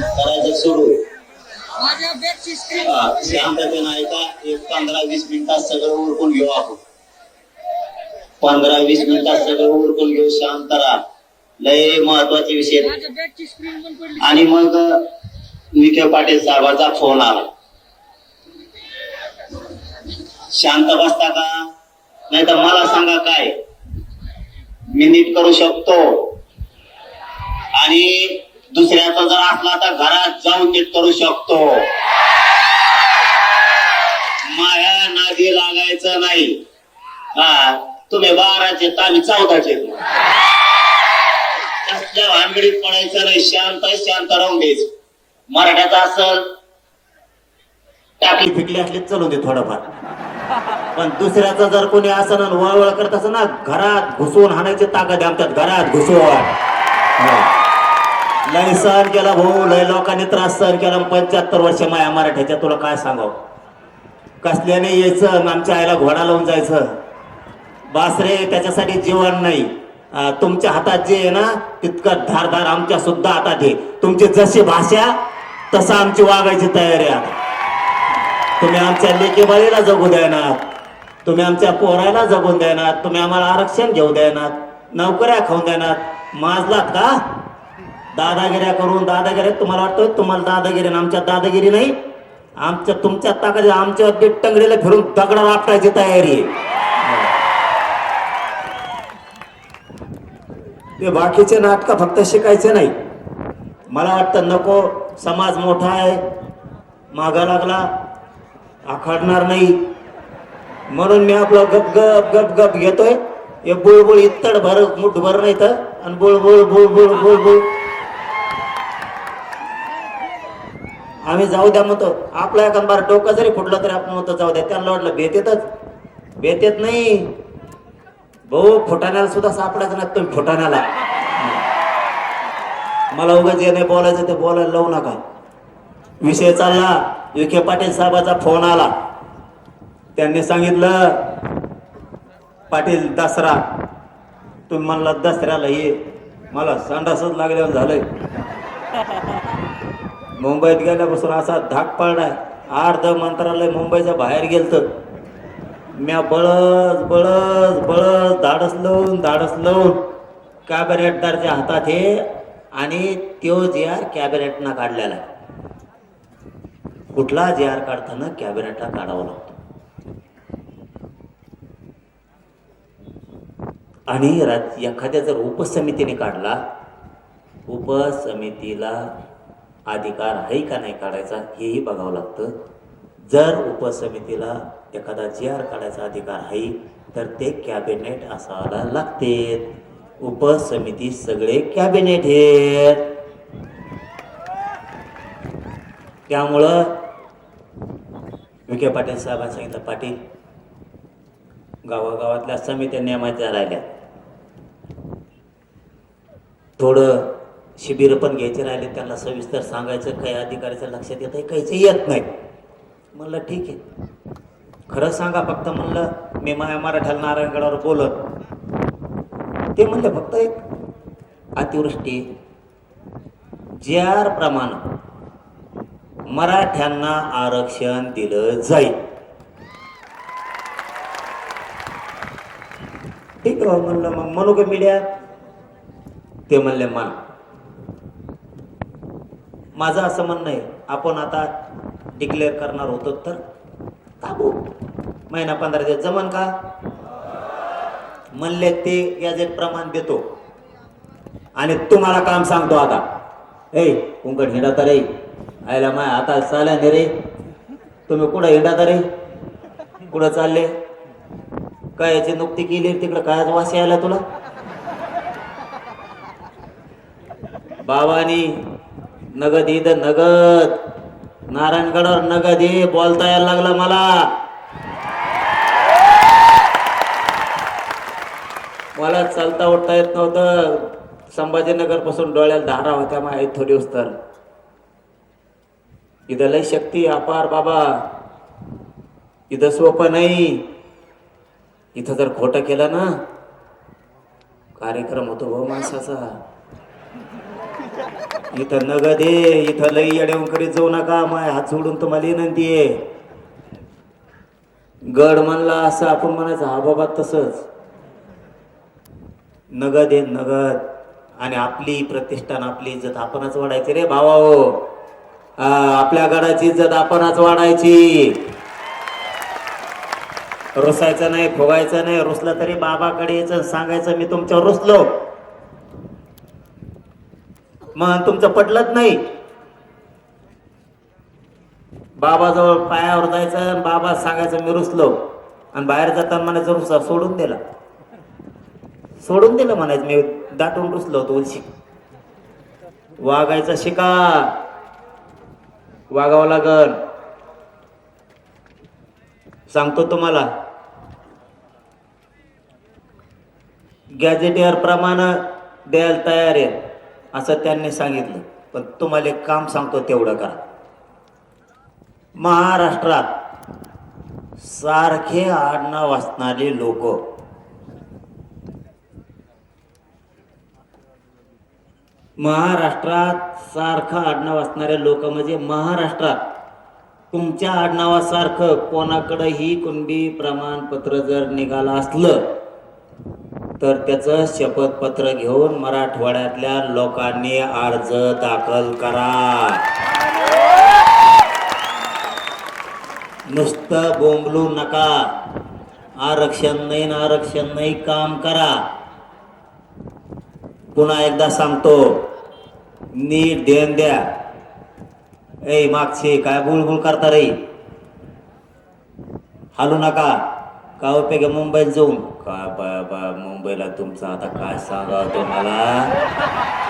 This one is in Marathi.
करायचं सुरू. शांततेनं ऐका एक पंधरा वीस मिनिटात सगळं उरकून घेऊ आपण. पंधरा वीस मिनिटात सगळं उरकून घेऊ शांत राहा. लय महत्त्वाचे विषय आणि मग विखे पाटील साहेबांचा फोन आला. शांत बसता का? नाही तर मला सांगा काय? मी नीट करू शकतो. आणि दुसऱ्याचा जर असला तर घरात जाऊन नीट करू शकतो. माया नादी लागायचं नाही. हा तुम्ही बाराचे आम्ही चौदाचे. कसल्या भानगडीत पडायचं नाही शांत शांत राहून द्यायचं मराठ्याचा असल. टाकली फिकली असली चलू दे थोडंफार. पण दुसऱ्याचं जर कोणी असं वळवळ करत असं ना घरात घुसवून हाणायचे ताकद आमच्यात. घरात घुसून लय सहन केला भाऊ लय लोकांनी त्रास सहन केला. पंच्याहत्तर वर्ष माया मराठ्याच्या तुला काय सांगाव? कसल्याने यायचं आणि आमच्या आईला घोडा लावून जायचं? बासरे त्याच्यासाठी जीवन नाही. तुमच्या हातात जे आहे ना तितकं धारधार आमच्या सुद्धा हातात आहे. तुमची जशी भाषा तसं आमची वागायची तयारी आहे. तुम्ही आमच्या लेकेबाळीला जगू देणार. तुम्ही आमच्या पोराला जगून देणार. तुम्ही आम्हाला आरक्षण घेऊ देणार. नोकऱ्या खाऊन देणार. माजलात का? दादागिऱ्या करून दादागिऱ्या तुम्हाला वाटतं तुम्हाला दादागिरी आमच्या दादागिरी नाही? आमच्या तुमच्या ताकद आमच्या टंगडीला फिरून दगडा आपटायची तयारी ते बाकीचे नाटकं फक्त शिकायचे नाही. मला वाटतं नको समाज मोठा आहे मागा लागला आखाडणार नाही. म्हणून मी आपलं गप गप गप गप घेतोय. हे बुळबुळ इतड भर मुठ भर नाही तर आणि बुळबुळ बुळबुळ बुळबुळ. आम्ही जाऊ द्या म्हणतो. आपला एखाद बार डोकं जरी फुटलं तरी आपण म्हणतो जाऊ द्या. त्यांना वाटलं भेतेतच भेतेत नाही. भाऊ फुटाण्याला सुद्धा सापडायचं ना तुम्ही फुटाण्याला. मला उगाच जे नाही बोलायचं ते बोलायला लावू नका. विषय चालला. विखे पाटील साहेबाचा फोन आला. त्यांनी सांगितलं पाटील दसरा. तुम्ही म्हणला दसऱ्याला ये. मला संडासच लागल्यावर झालंय. मुंबईत गेल्यापासून असा धाक पडलाय. अर्ध मंत्रालय मुंबईच्या बाहेर गेलत. म्या बळस बळस बळस धाडस लावून धाडस लावून कॅबिनेटदारच्या हातात हे आणि त्यो जे आर कॅबिनेटनं काढलेला. आहे कुठला जे आर काढताना कॅबिनेटला काढावा लागतो. आणि राज एखाद्या जर उपसमितीने काढला उपसमितीला अधिकार आहे का नाही काढायचा हेही बघावं लागतं. जर उपसमितीला एखादा जी आर काढायचा अधिकार आहे तर ते कॅबिनेट असायला लागते उपसमिती सगळे कॅबिनेट हे त्यामुळं विखे पाटील साहेबांनी सांगितलं पाटील गावागावातल्या समित्या नियमाच्या राहिल्या थोडं शिबिर पण घ्यायचे राहिले त्यांना सविस्तर सांगायचं काही अधिकाऱ्याचं लक्षात येत आहे काहीच येत नाही. म्हणलं ठीक आहे. खरं सांगा फक्त म्हणलं मी माझ्या मराठ्याला नारायणगडावर बोलत. ते म्हणले फक्त एक अतिवृष्टी. जे आर प्रमाण मराठ्यांना आरक्षण दिलं जाईल. ठीक आहे म्हणलं मग म्हणू का मीडिया ते म्हणले मला माझं असं म्हणणं आहे आपण आता डिक्लेअर करणार होतो तर थांबू महिना पंधरा दिवस जमन का? म्हणले ते गॅजेट प्रमाण देतो. आणि तुम्हाला काम सांगतो आता. ए कुंकट हिंडा रे. आयला माय आता चाल्या रे. तुम्ही कुठं हिंडा रे? कुठं चालले? काय याची नुकती केली तिकडं काय वास यायला तुला? बाबानी नगद ईद नगद. नारायणगडावर नगद ये बोलता यायला लागला मला. मला चालता उठता येत नव्हतं. संभाजीनगरपासून डोळ्याला धारा होत्या माझ्या थोडी दिवस तर इथं लय शक्ती अपार बाबा. इथं सोपं नाही. इथं जर खोटं केलं ना कार्यक्रम होतो भाऊ माणसाचा. इथं नगद ये इथं लई येड्यावून करीत जाऊ नका माय हात सोडून तुम्हाला विनंती आहे. गड म्हणला असं आपण म्हणायचं हा बाबा तसंच. नगद आहे नगद आणि आपली प्रतिष्ठान आपली इज्जत आपणच वाढायची रे भावा हो. आपल्या गडाची इज्जत आपणच वाढायची. रुसायचं नाही फुगायचं नाही रुसलं तरी बाबाकडे यायचं सांगायचं मी तुमच्यावर रुसलो. मग तुमचं पटलंच नाही. बाबाजवळ पायावर जायचं बाबा सांगायचं मी रुसलो. आणि बाहेर जाताना म्हणायचं रुसा सोडून दिला सोडून दिलं म्हणायचं मी दाटून रुसलो होतो उलशी. वागायचं शिका वागावं लागल. सांगतो तुम्हाला. गॅजेटियर प्रमाणे द्यायला तयार आहे. असं त्यांनी सांगितलं. पण तुम्हाला एक काम सांगतो तेवढं करा. महाराष्ट्रात सारखे आडनाव असणारे लोक. महाराष्ट्रात सारखं आडनाव असणारे लोक म्हणजे महाराष्ट्रात तुमच्या आडनावासारखं कोणाकडंही कुणबी प्रमाणपत्र जर निघालं असलं तर त्याचं शपथपत्र घेऊन मराठवाड्यातल्या लोकांनी अर्ज दाखल करा. नुसतं बोंबलू नका. आरक्षण नाही आरक्षण नाही काम करा. पुन्हा एकदा सांगतो नीट देण द्या. ए मागचे काय बुळबुळ करता रे? हालू नका. का उपयोग आहे मुंबईत जाऊन. का बा बा मुंबईला तुमचं आता काय सांगा तुम्हाला?